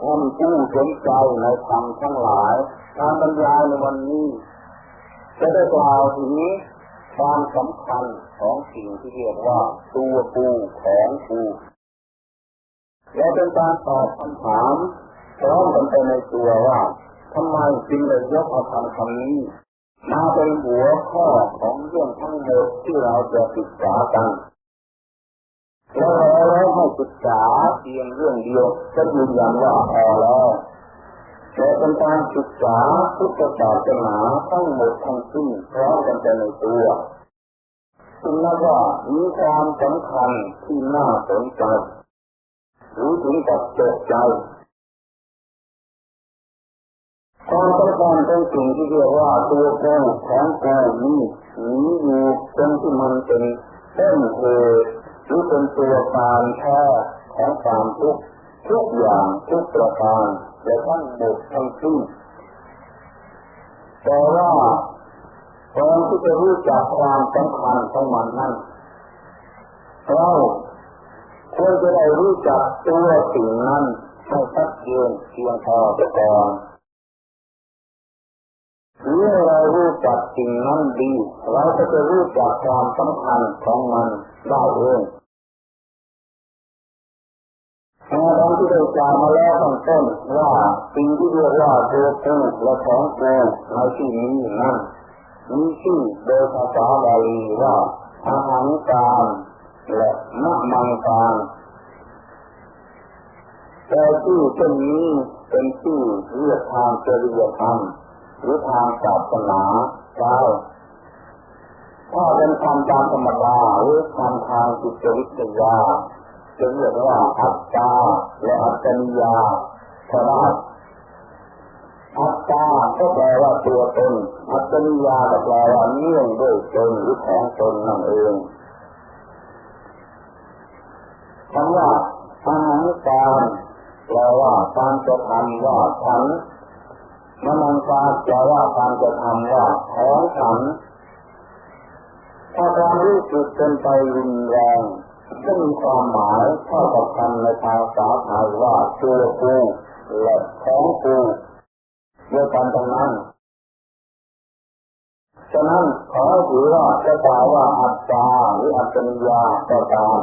ท่านผู้สนใจในธรรมทั้งหลาย การบรรยายในวันนี้ จะได้กล่าวถึงความสำคัญของสิ่งที่เรียกว่า ตัวปูของปูและเป็นการตอบคำถามพร้อมกันไปในตัวว่าทำไมจึงได้ยกเอาคำคำนี้มาเป็นหัวข้อของเรื่องทั้งหมดที่เราจะศึกษากัน แล้วแล้วให้ศึกษาเพียงเรื่องเดียวก็ยืนยันว่าพอแล้วแต่เป็นการศึกษาพุทธศาสนาทั้งหมดทั้งสิ้นพร้อมกันในตัวจึงนับว่ามีความสำคัญที่น่าสนใจหรือถึงกับเจ็บใจความต้องการเป็นสิ่งที่เรียกว่าตัวกูของกูนี้หนีอยู่ตรงที่มันเป็นต้นเหตุ หรือเป็นตัวการแท้ของความทุกข์ทุกอย่างทุกประการและทั้งหมดทั้งสิ้นแต่ว่าตอนที่จะรู้จักความสำคัญของมันนั้นเราควรจะได้รู้จักตัวสิ่งนั้นให้ชัดเจนเพียงพอก่อนเมื่อเรารู้จักสิ่งนั้นดี เราก็จะรู้จักความสำคัญของมันได้เอง ดังที่ได้กล่าวมาแล้วตั้งต้นว่าสิ่งที่เรียกว่าตัวกูและของกูในที่นี้นั้นมีชื่อโดยภาษาบาลีว่าอาหารการและมะมังการแต่ชื่อเช่นนี้เป็นชื่อเรียกทางจริยธรรมหรือทางศาสนาได้ถ้าเป็นคำตามธรรมดาหรือคำทางจิตวิทยา จะเรียกว่าอัตตาและอัตตนิยาพระอัตตาก็แปลว่าตัวตน อัตตนิยาก็แปลว่าเนื่องด้วยตนหรือของตนนั่นเองคำว่าอาหารการแปลว่าการจะทำว่าฉันมนังกาแปลว่าการจะทำว่าของฉันถ้าความรู้สึกเป็นไปรุนแรง ก็มีความหมายเท่ากับคำในภาษาไทยว่าตัวกูและของกูเดียวกันตรงนั้นฉะนั้นขอถือว่าจะกล่าวว่าอัตตาหรืออัตตนิยาก็ตาม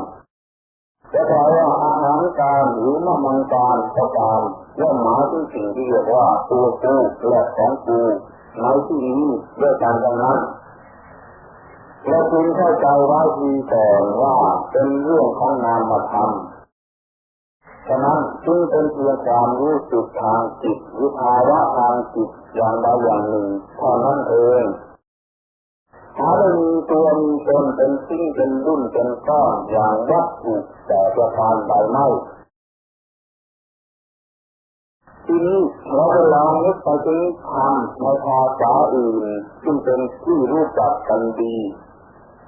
จะกล่าวว่าอาหารการหรือมมังการก็ตามย่อมหมายถึงสิ่งที่เรียกว่าตัวกูและของกูในที่นี้ด้วยกันตรงนั้น เราจึงเข้าใจไว้ทีก่อนว่าเป็นเรื่องของนามธรรมฉะนั้นจึงเป็นเพียงความรู้สึกทางจิตหรือภาวะทางจิตอย่างใดอย่างหนึ่งเท่านั้นเองหาได้มีตัวมีตนเป็นสิ่งเป็นรุ่นเป็นก้อนอย่างวัตถุแต่ประการใดไม่ทีนี้เราไปลองนึกไปถึงคำในภาษาอื่นซึ่งเป็นที่รู้จักกันดี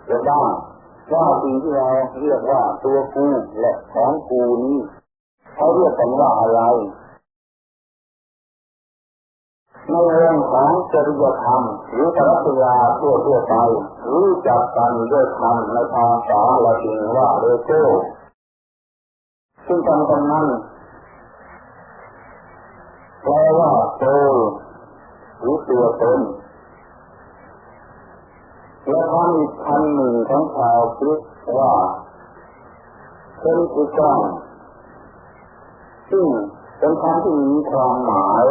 จะบ้าว่าสิ่งที่เราเรียกว่าตัวกูและของกูนี้เขาเรียกกันว่าอะไรในเรื่องของจริยธรรมหรือปรัชญาทั่วทั่วไปรู้จักกันด้วยคำในภาษาละตินว่าเรโกซึ่งคำตรงนั้นแปลว่าโตหรือตัวตน คำอีกคำหนึ่งของชาวคริสต์ว่าเป็นกุศลซึ่งเป็นคำที่มีความหมาย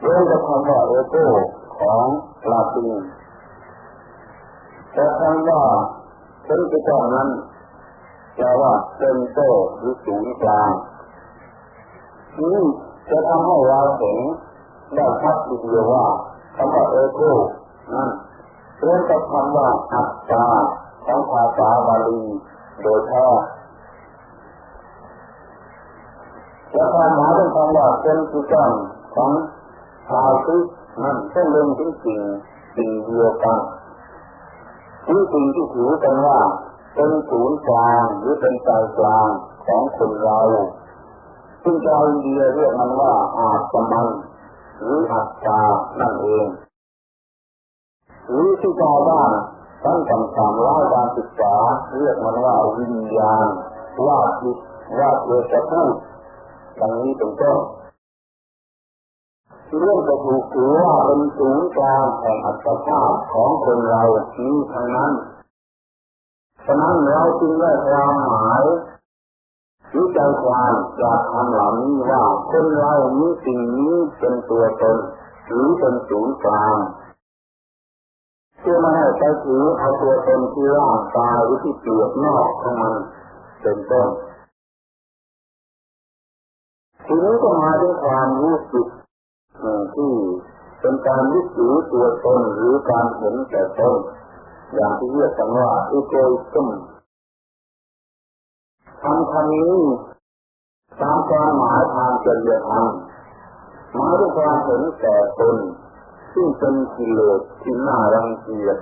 เรื่องจะคำว่าเอโกของลาตินแต่คำว่าเป็นกุศลนั้นแปลว่าเป็นโตหรือศูนย์กลางนี่จะทำให้เราเห็นได้ชัดทีเดียวว่าคำว่าเอโกนั้น รื่องกับคำว่าอัตตาของภาษาบาลีโดยแท้และความหมายเป็นคำว่าเป็นกุศลของชาวพุทธนั่นเป็นเรื่องจริงสิ่งเดียวกันที่สิ่งที่ถือกันว่าเป็นศูนย์กลางหรือเป็นใจกลางของคนเราซึ่งชาวอินเดียเรียกมันว่าอาตมันหรืออัตตานั่นเอง หรือที่ชาวบ้านตั้งคำถามว่าการศึกษา เรียกมันว่าวิญญาณว่าจิตว่าเจตพูดดังนี้เป็นต้นเรื่องจะถูกถือว่าเป็นศูนย์กลางแห่งอัตภาพของคนเรานี้ทั้งนั้น ฉะนั้นเราจึงได้ความหมายรู้ใจความจากคำเหล่านี้ว่าคนเรามีสิ่งนี้เป็นตัวตนหรือเป็นศูนย์กลาง เพื่อไม่ให้ไปถือเอาตัวตนที่ร่างกายหรือที่เปลือกนอกของมันเป็นต้นทีนี้ก็มาด้วยความรู้สึกที่เป็นการยึดถือตัวตนหรือการเห็นแต่ตนอย่างที่เรียกกันว่าอีโกอิซึมคำคำนี้ตามความหมายทางจริยธรรมหมายถึงความเห็นแต่ตน ซึ่งเป็นกิเลสที่น่ารังเกียจ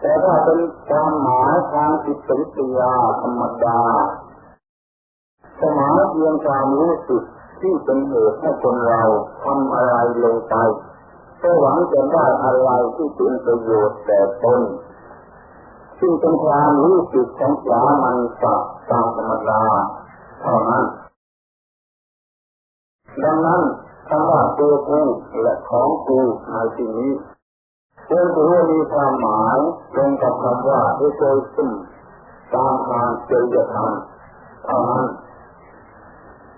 แต่ถ้าเป็นความหมายทางจิตวิทยาธรรมดาสมายเพียงความรู้สึกที่เป็นเหตุให้คนเราทำอะไรลงไปเพื่อหวังจะได้อะไรที่เป็นประโยชน์แต่ตนซึ่งเป็นความรู้สึกของสามัญสัตตามธรรมดาเท่านั้นดังนั้น คำว่าตัวกูและของกูในที่นี้เป็นตัวมีความหมายตรงกับคำว่าเอโกซึมตามทางเจริญธรรมเท่านั้น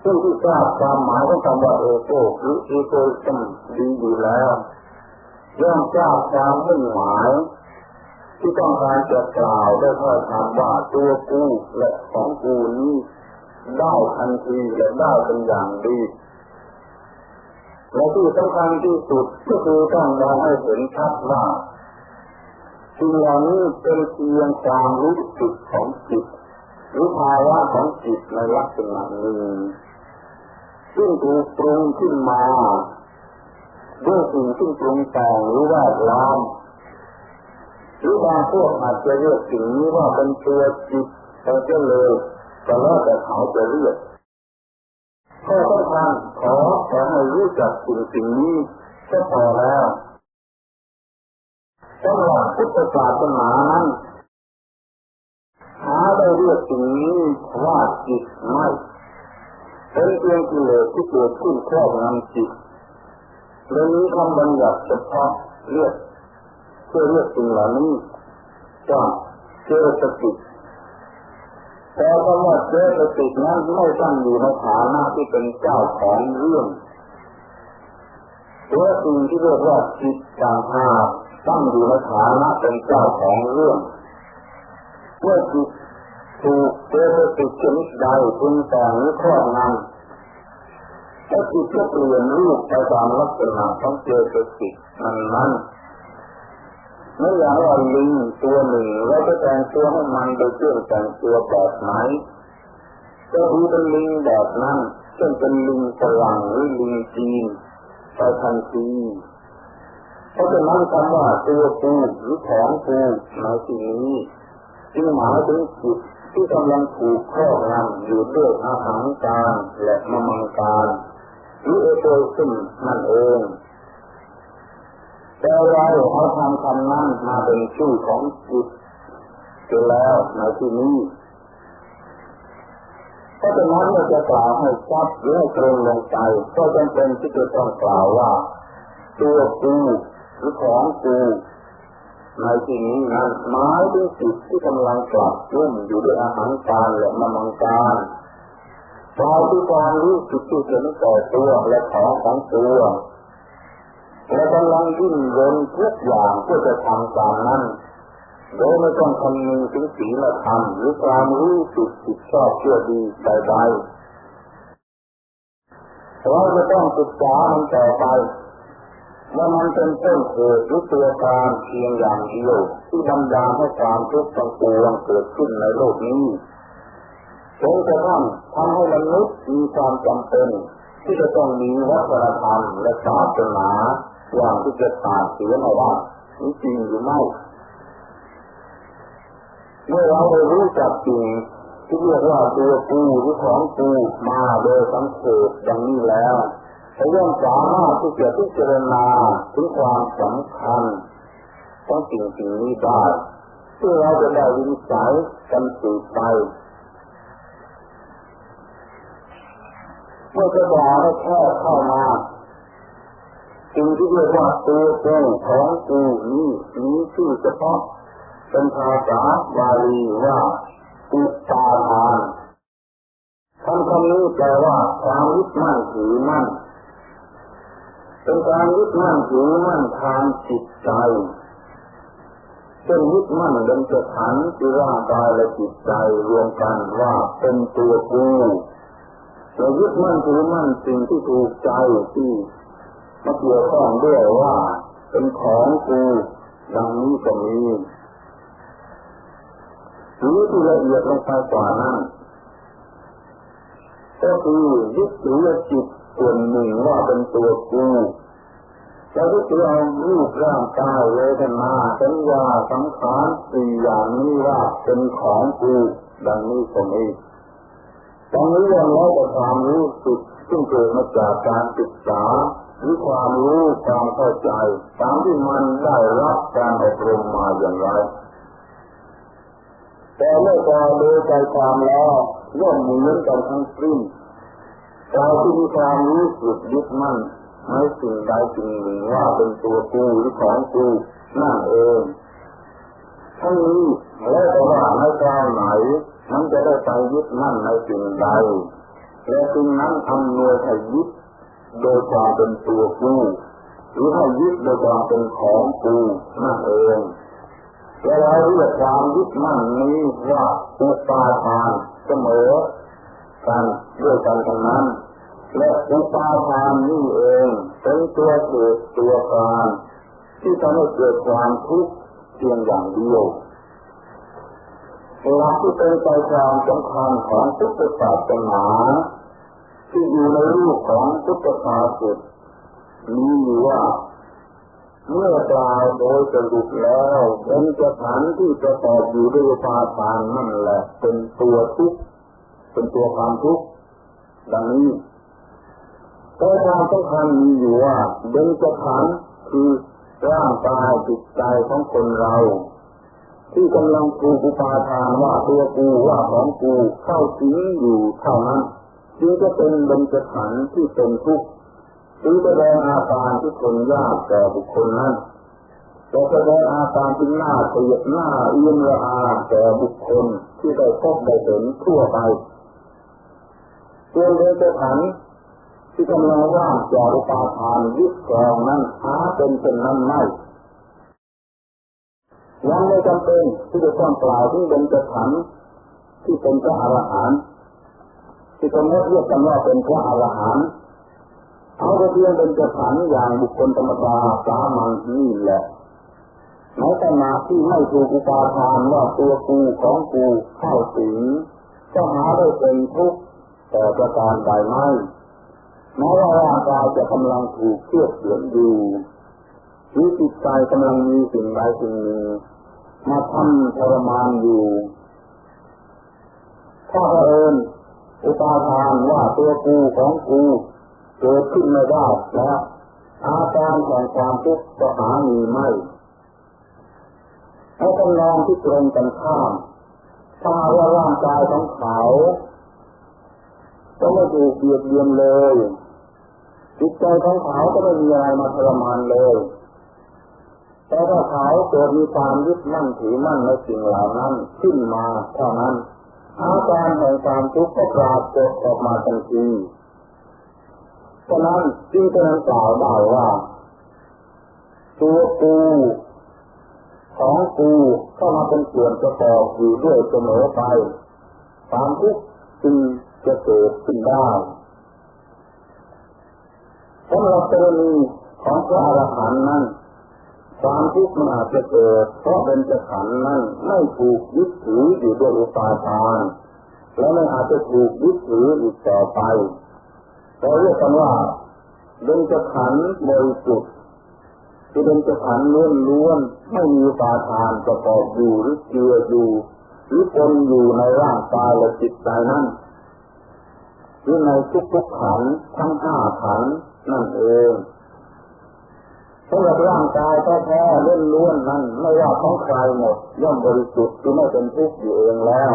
ผู้ที่ทราบความหมายของคำว่าเอโกหรือเอโกซึมดีอยู่แล้วย่อมทราบความมุ่งหมายที่ต้องการจะกล่าวได้ค่อยคำว่าตัวกูและของกูนี้ได้ทันทีและได้เป็นอย่างดี และที่สำคัญที่สุดก็คือต้องมองให้เห็นชัดว่าสิ่งเหล่านี้เป็นเพียงความรู้สึกของจิตหรือภาวะของจิตในลักษณะหนึ่งซึ่งถูกปรุงขึ้นมาด้วยสิ่งที่ปรุงแต่งหรือว่าล้อมหรือบางพวกอาจจะเรียกสิ่งนี้ว่าเป็นตัวจิตแต่ก็เลยแต่แล้วแต่เขาจะเรียกข้อสำคัญขอ อให้รู้จักสิ่งสิ่งนี้ก็พอแล้วสำหรับพุทธศาสนานั้นหาได้เรียกสิ่งนี้ว่าจิตไม่เป็นเพียงกิเลสที่เกิดขึ้นครอบงำจิตเรื่องนี้คำบัญญัติเฉพาะเรียกเพื่อเรียกสิ่งเหล่านี้ว่าเจตสิกแต่คำว่าเจตสิกนั้นไม่ตั้งอยู่ในฐานะที่เป็นเจ้าของเรื่อง ตัวสิ่งที่เรียกว่าจิตต่างหากตั้งอยู่ในฐานะเป็นเจ้าของเรื่องเมื่อจิตถูกเจตสิกชนิดใดคุณแต่งหรือครอบงำถ้าจิตก็เปลี่ยนรูปไปตามลักษณะของเจตสิกนั้นนั้นเมื่ออย่างว่าลิงตัวหนึ่งเราจะแต่งตัวให้มันโดยเครื่องแต่งตัวแบบไหนก็คือเป็นลิงแบบนั้นเช่นเป็นลิงฝรั่งหรือลิงจีน ไปทันทีเพราะฉะนั้นคำว่าตัวปูหรือของปูในที่นี้จึงหมายถึงจิตที่กำลังถูกครอบงำอยู่ด้วยอาหารการและมมังการหรือเอโตซึมนั่นเองแต่เราเอาทำคำนั้นมาเป็นชื่อของจิตไปแล้วในที่นี้ เพราะฉะนั้นเราจะกล่าวให้ชัดหรือให้ตรงลงใจก็จำเป็นที่จะต้องกล่าวว่า ตัวกูหรือของกูในที่นี้นั้นหมายถึงจิตที่กำลังกลับรุ่มอยู่ด้วยอาหารการและมังการกล่าวที่ความรู้สึกที่เห็นต่อตัวและของของตัวและกำลังดิ้นรนทุกอย่างเพื่อจะทำตามนั้น โดยไม่ต้องคำนึงถึงศีลธรรมหรือความรู้สึกผิดชอบเชื่อดีใดๆเราจะต้องศึกษามันต่อไปว่ามันเป็นต้นเหตุหรือตัวการเพียงอย่างเดียวที่บรรดาให้ความทุกข์ต่างๆเกิดขึ้นในโลกนี้จนกระทั่งทำให้มนุษย์มีความจำเป็น ที่จะต้องมีวัฒนธรรมและศาสนาอย่างที่จะขาดเสียไม่ได้จริงหรือไม่ เมื่อเราได้รู้จักจริงที่เรียกว่าตัวกูหรือของกูมาโดยสังเกตดังนี้แล้วจะย่อมสามารถที่จะพิจารณาถึงความสำคัญของสิ่งสิ่งนี้ได้เพื่อเราจะได้วินิจฉัยกันสืบไปเมื่อจะด่าได้แค่เข้ามาสิ่งที่เรียกว่าตัวกูของกูนี้นี้ชื่อเฉพาะ เป็นภาษาบาลีว่าอุปาทานคำคำนี้แปลว่าความยึดมั่นถือมั่น เป็นการยึดมั่นถือมั่นทางจิตใจเช่นยึดมั่นเป็นสถานที่ร่างกายและจิตใจรวมกันว่าเป็นตัวกูเรายึดมั่นถือมั่นสิ่งที่ถูกใจที่มาเกี่ยวข้องด้วยว่าเป็นของกูดังนี้ก็มี หรือที่ละเอียดลงไปกว่านั้นก็คือยึดถือจิตส่วนหนึ่งว่าเป็นตัวกูแล้วก็คือเอารูปร่างกายเวทนาสัญญาสังขารสี่อย่างนี้ว่าเป็นของกูดังนี้ก็มีตอนนี้ยังแล้วแต่ความรู้สึกซึ่งเกิดมาจากการศึกษาหรือความรู้ความเข้าใจตามที่มันได้รับการอบรมมาอย่างไร แต่เมื่อพอดูใจความแล้วย่อมมือนกันทั้งสิ้นเราที่มีความรู้สึกยึดมั่นไม่สิ่งใดสิ่งหนึ่งว่าเป็นตัวกูหรือของกูนั่นเองทั้งนี้แล้วแต่ว่าในการไหนมันจะได้ไปยึดมั่นในสิ่งใดและสิ่งนั้นทำเนื่อให้ยึดโดยความเป็นตัวกูหรือให้ยึดโดยความเป็นของกูนั่นเอง เราเรียกความยึดมั่นนี้ว่าอุปาทานเสมอกันด้วยกันทั้งนั้นและอุปาทานนี้เองเป็นตัวเกิดตัวการที่ทำให้เกิดความทุกข์เพียงอย่างเดียวหลักที่เป็นใจความสำคัญของพุทธศาสนาที่อยู่ในรูปของพุทธศาสนามีว่า เมื่อกล่าวโดยสรุปแล้วเป็นสถานที่ประกอบอยู่ด้วยปาทานนั่นแหละ เป็นตัวทุกข์เป็นตัวความทุกข์ดังนี้แต่ความสำคัญมีอยู่ว่าเบญจขันคือร่างกายจิตใจของคนเรา ที่กำลังถูกอุปาทานว่าตัวกูว่าของกูเข้าถึงอยู่เท่านั้นจึงจะเป็นเบญจขันธ์ที่เป็นทุกข์ หรือแสดงอาการที่คนยากแก่บุคคลนั้นแต่แสดงอาการที่น่าเสียดหน้าเอื้อมระอาแก่บุคคลที่ได้พบได้เห็นทั่วไปส่วนเบญจขันที่กำลังว่างจากอุปาทานยึดครองนั้นหาเป็นเช่นนั้นไม่ยังไม่จำเป็นที่จะต้องกล่าวถึงเป็นจะขันที่เป็นพระอรหันต์ที่กำหนดเรียกกันว่าเป็นพระอรหันต์ เอาแต่เพียงเป็นจะขันอย่างบุคคลธรรมดาสามัญนี่แหละในขณะที่ไม่ถูกอุปาทานว่าตัวกูของกูเข้าสิงก็หาได้เป็นทุกข์แต่ประการใดไม่แม้ว่าร่างกายจะกำลังถูกเครียดเสียนอยู่หรือจิตใจกำลังมีสิ่งใดสิ่งหนึ่งมาทำทรมานอยู่ถ้าเอิญอุปาทานว่าตัวกูของกู เกิดขึ้นไม่ได้แล้วอาการแห่งความทุกข์ก็หามีไม่ให้กำลังที่ตรงกันข้ามถ้าว่าร่างกายของเขาก็ไม่ถูกเบียดเบียนเลยจิตใจของเขาก็ไม่มีอะไรมาทรมานเลย แต่ถ้าเขาเกิดมีความยึดมั่นถือมั่นในสิ่งเหล่านั้นขึ้นมาเท่านั้นอาการแห่งความทุกข์ก็ปรากฏออกมาทันที ฉะนั้นจึงจะกล่าวได้ว่าตัวกูของกูเข้ามาเป็นส่วนประกอบอยู่ด้วยเสมอไปความทุกข์จึงจะเกิดขึ้นได้สำหรับกรณีของพระอรหันต์นั้นความทุกข์มันอาจจะเกิดเพราะเป็นจะขันนั้นไม่ถูกยึดถืออยู่ด้วยอุปาทาน และไม่อาจจะถูกยึดถืออีกต่อไป เราเรียกกันว่าเป็นจะขันบริสุทธิ์ที่เป็นจะขันล้วนล้วนไม่มีปาทานประกอบอยู่หรือเจืออยู่หรือปนอยู่ในร่างกายและจิตใจนั้นหรือในทุกๆขันทั้งห้าขันนั่นเองสำหรับร่างกายแท้ๆเล่นล้วนนั้นไม่ว่าของใครหมดย่อมบริสุทธิ์คือไม่เป็นทุกข์อยู่เองแล้ว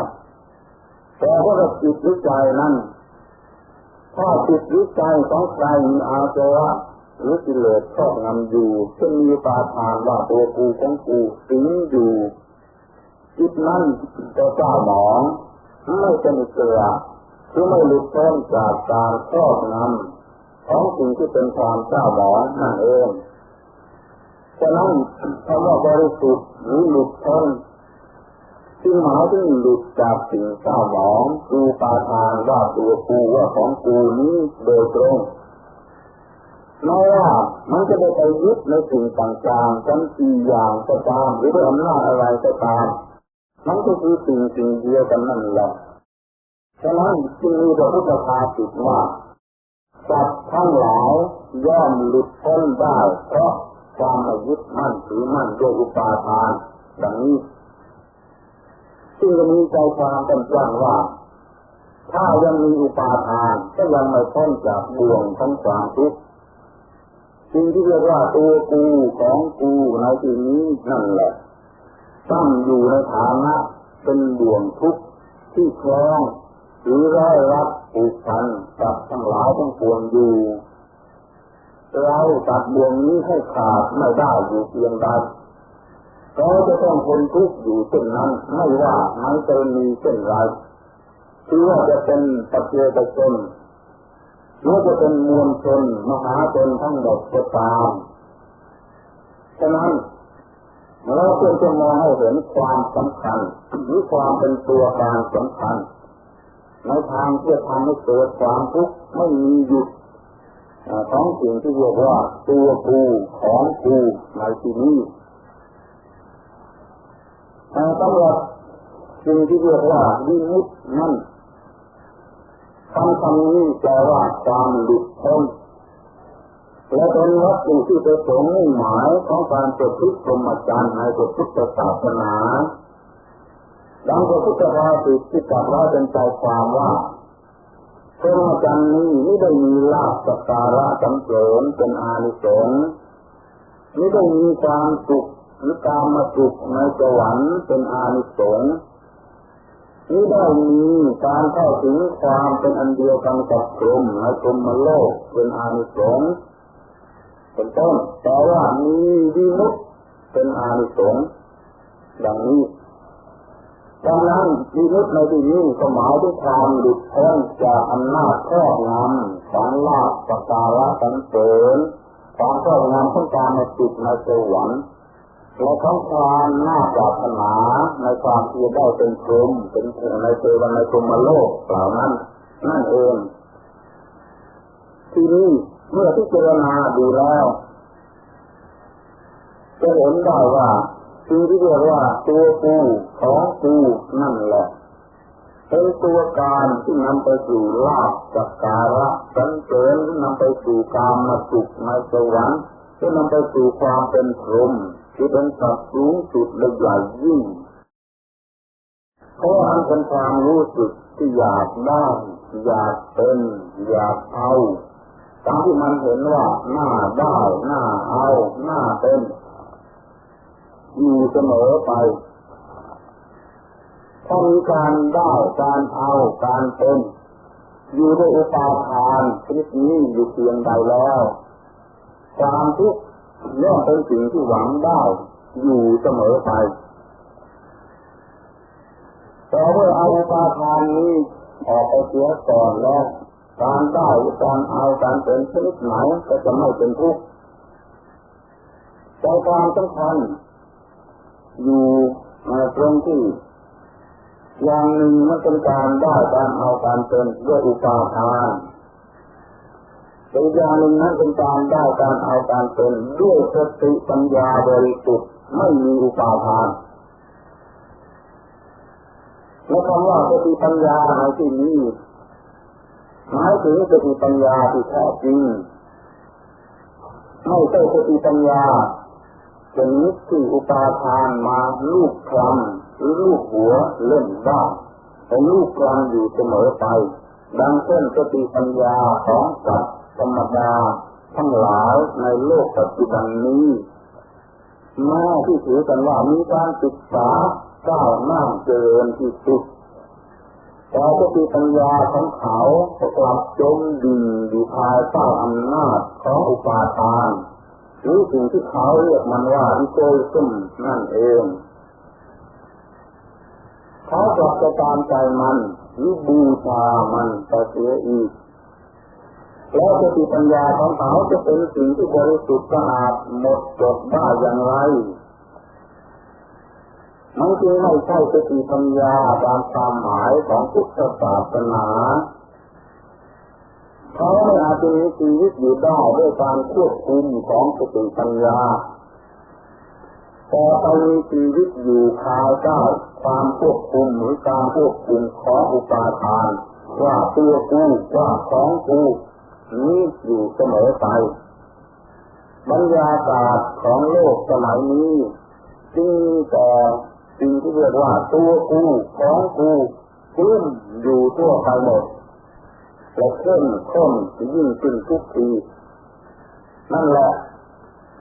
แต่ว่าจิตหรือใจนั้น ถ้าจิตวิจัยของใครมีอาสวะหรือกิเลสครอบงำอยู่จะมีปาทานว่าตัวกูของกูสิงอยู่จิตนั้นจะเจ้าหมองไม่เป็นอิสระคือไม่หลุดพ้นจากการครอบงำของสิ่งที่เป็นความเจ้าหมองนั่นเองฉะนั้นคำว่าบริสุทธิ์หรือหลุดพ้น จึงหมายถึงหลุดจากสิ่งเศร้าหมองคือปาทานว่าตัวกูว่าของกูนี้โดยตรงไม่ว่ามันจะได้ไปยึดในสิ่งต่างๆกันกี่อย่างก็ตามหรือด้วยอำนาจอะไรก็ตาม มันก็คือสิ่งสิ่งเดียวกันนั่นแหละฉะนั้นจึงมีพระพุทธภาษิตว่าสัตว์ทั้งหลายย่อมหลุดพ้นได้เพราะความไม่ยึดมั่นถือมั่นด้วยอุปาทานดังนี้ ซึ่งจะมีใจความกันจังว่า ถ้ายังมีอุปาทานก็ยังไม่พ้นจากบ่วงของความทุกข์สิ่งที่เรียกว่าตัวกูของกูในที่นี้นั่นแหละตั้งอยู่ในฐานะเป็นบ่วงทุกข์ที่คล้องหรือร้อยรับผูกพันกับทั้งหลายทั้งปวงอยู่เราตัดบ่วงนี้ให้ขาดไม่ได้อยู่เพียงใด เราจะต้องคนทุกข์อยู่เช่นนั้นไม่ว่ามันจะมีเช่นไรคือว่าจะเป็นปัจเจกชนหรือจะเป็นมวลชนมหาชนทั้งหมดก็ตามฉะนั้นเราควรจะมองให้เห็นความสำคัญหรือความเป็นตัวการสำคัญในทางที่จะทำให้เกิดความทุกข์ไม่มีหยุดของสิ่งที่เรียกว่าตัวกูของกูในที่นี้ สำหรับสิ่งที่เรียกว่าวิมุตนั่นคำคำนี้แปลว่าความหลุดพ้นและเป็นวัตถุที่ประสงค์หมายของการประพฤติธรรมจารย์ในพุทธศาสนาดังพระพุทธภาษิตที่กล่าวไว้เป็นใจความว่าพระอาจารย์นี้ไม่ได้มีลาภสการะสำเสริญเป็นอานิสงส์ไม่ได้มีความสุข หรือการมาสุขในสวรรค์เป็นอานิสงส์นี่ได้มีการเข้าถึงความเป็นอันเดียวกันกับพรหมในพรหมโลกเป็นอานิสงส์เป็นต้นแต่ว่ามีวิมุตเป็นอานิสงส์ดังนี้ดังนั้นวิมุตในที่นี้ก็หมายถึงความหลุดพ้นจากอำนาจครอบงำของลาภสการะสันเสริญความครอบงำของการในจิตในสวรรค์ และของความน่าปรารถนาในความที่ได้เป็นพรหมเป็นในเทวันในพรหมโลกเหล่านั้น นั่นเอง ทีนี้เมื่อที่เจรณาดูแล้วจะเห็นได้ว่าสิ่งที่เรียกว่าตัวกูของกูนั่นแหละเป็นตัวการที่นำไปสู่ลาภจักการะสันเสริญนำไปสู่กามมาสุขในสวรรค์ที่นำไปสู่ความเป็นพรหม ที่เป็นสัตว์สูงสุดและใหญ่ยิ่งเพราะอันเป็นความรู้สึกที่อยากได้อยากเป็นอยากเอาตามที่มันเห็นว่าหน้าได้หน้าเอาหน้าเป็นอยู่เสมอไปถ้ามีการได้การเอาการเป็นอยู่ด้วยอุปาทานชนิดนี้อยู่เพียงใดแล้วความทุกข์ ย่อมเป็นสิ่งที่หวังได้อยู่เสมอไป แต่เมื่อเอาอุปาทานนี้ออกไปเสียก่อนแล้วการได้การเอาการเป็นชนิดไหนก็จะไม่เป็นทุกข์ใจความสำคัญอยู่ในตรงที่อย่างหนึ่งมันเป็นการได้การเอาการเป็นด้วยอุปาทาน อีกอย่างหนึ่งนั้นเป็นการได้การเอาการเป็นด้วยสติปัญญาบริสุทธิ์ไม่มีอุปาทานและคำว่าสติปัญญาในที่นี้หมายถึงสติปัญญาที่แท้จริงไม่ใช่สติปัญญาเป็นนิที่อุปาทานมาลูกคลำหรือลูกหัวเล่นบ้าเป็นลูกคลำอยู่เสมอไป ดังเช่นสติปัญญาของสัตว์ ธรรมดาทั้งหลายในโลกปัจจุบันนี้แม้ที่ถือกันว่ามีการศึกษาก้าวหน้าเจริญที่สุดแต่สติปัญญาของเขากลับจมดิ่งอยู่ภายใต้อำนาจของอุปาทานหรือสิ่งที่เขาเรียกมันว่าอิโกซึมนั่นเองเขากลับจะตามใจมันหรือบูชามันไปเสียอีก แล้วสติปัญญาของเขาจะเป็นสิ่งที่บริสุทธิ์สะอาดหมดจดได้อย่างไรมันจึงไม่ใช่สติปัญญาตามความหมายของพุทธศาสนาเขาไม่อาจจะมีชีวิตอยู่ได้ด้วยการควบคุมของสติปัญญาแต่ไปมีชีวิตอยู่ภายใต้ความควบคุมหรือการควบคุมของอุปาทาน ว่าตัวกูว่าของกู นี้อยู่เสมอไปบรรยากาศของโลกสมัยนี้จึงแต่สิ่งที่เรียกว่าตัวกูของกูขึ้นอยู่ทั่วไปหมดและเข้มข้นยิ่งขึ้นทุกที นั่นแหละ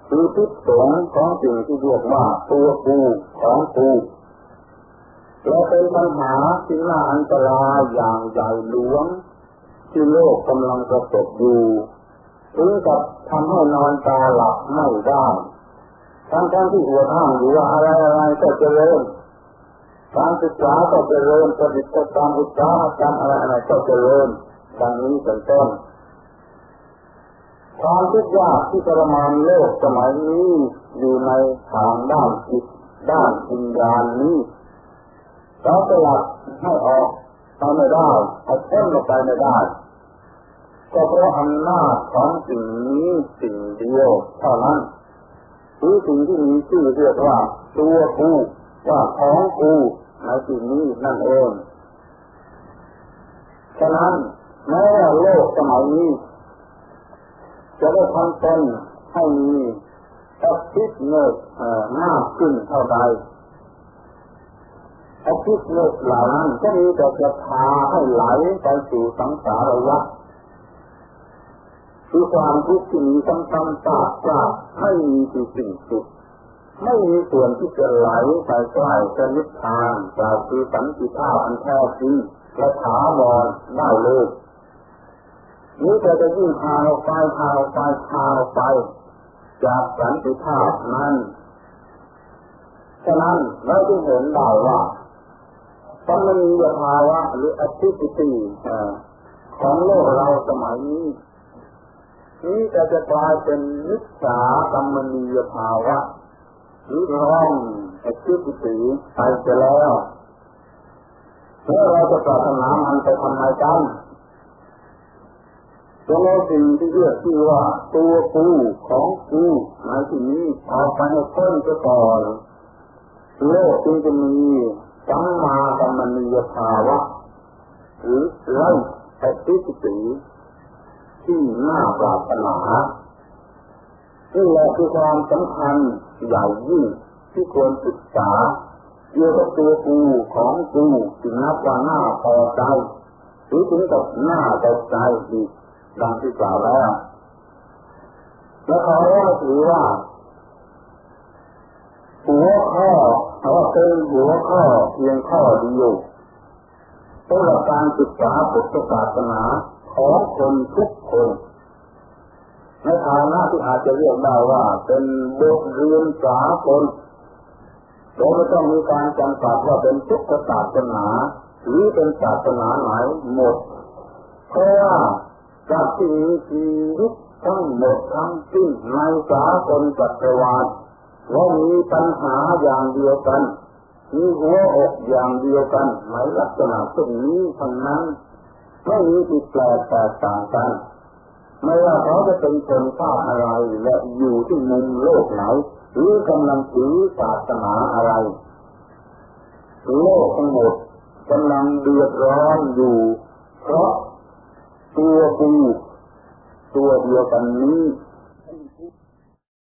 คือทิศสงของสิ่งที่เรียกว่าตัวกูของกูและเป็นปัญหาที่น่าอันตรายอย่างใหญ่หลวง ที่โลกกำลังประสบอยู่ถึงกับทำให้นอนตาหลับไม่ได้ทั้งทั้งที่หัวข้างอยู่ว่าอะไรอะไรก็เจริญการศึกษาก็เจริญประดิษฐ์การอุตสาหกรรมอะไรอะไรก็เจริญดังนี้เป็นต้นความทุกข์ยากที่ทรมานโลกสมัยนี้อยู่ในทางด้านจิตด้านวิญญาณนี้เราสลัดให้ออกไปไม่ได้เอาเพ้นออกไปไม่ได้ ก็เพราะอำนาจของสิ่งนี้สิ่งเดียวเท่านั้นคือสิ่งที่มีชื่อเรียกว่า ตัวกูว่าของกูในสิ่งนี้นั่นเอง ฉะนั้นแม้โลกสมัยนี้ จะได้ทำตนให้มีอภิษเนตมากขึ้นเท่าใดอภิษเนตเหล่านั้นก็มีแต่จะพาให้ไหลไปสู่สังสารวัฏ คือความทุกข์ที่มีซ้ำๆซากๆไม่มีที่สิ้นสุดไม่มีส่วนที่จะไหลไปใกล้จะนิพพานกล่าวคือสันติภาพอันแท้จริงและถาวรได้เลยนี้จะจะยิ่งพาเราไปพาเราไปพาเราไป จากสันติภาพนั้นฉะนั้นเราจึงเห็นได้ว่าตอนมันมีภาวะหรืออธิปติของโลกเราสมัยนี้ นี้จะจะกลายเป็นนิสากรรมนียภาวะหรือร้องอธิปติไปจะแล้วแล้วเราจะปรารถนามันไปทำไมกันเพราสิ่งที่เรียกที่ว่า ตัวกูของกูหมายถึงนี้เอาไปให้พ้นจะก่อนโลกจึงจะมีสัมมากัมมณียภาวะหรือไล่ปฏิสติ ที่น่าปรารถนานี่แหละคือความสำคัญใหญ่ยิ่งที่ควรศึกษาเกี่ยวกับตัวกูของกูถึงนับว่าหน้าพอใจหรือถึงกับหน้าตกใจอีกดังที่กล่าวแล้ว แล้วเขาถือว่าหัวข้อเขาเป็นหัวข้อเพียงข้อเดียวสำหรับการศึกษาพุทธศาสนา ของคนทุกคนในฐานะที่อาจจะเรียกได้ว่า เป็นบทเรียนสากลโดยไม่ต้องมีการจำกัดว่าเป็นพุทธศาสนาหรือเป็นศาสนาไหนหมด เพราะว่าจากที่มีชีวิตทั้งหมดทั้งสิ้นในสากลจักรวาลว่ามีปัญหาอย่างเดียวกัน มีหัวอกอย่างเดียวกันในลักษณะเช่นนี้ทั้งนั้น ไม่มีติดแปลกแตกต่างกัน ไม่ว่าเขาจะเป็นคนชาติอะไรและอยู่ที่มุมโลกไหนหรือกำลังถือศาสนาอะไร โลกทั้งหมดกำลังเดือดร้อนอยู่ เพราะตัวกูตัวเดียวกันนี้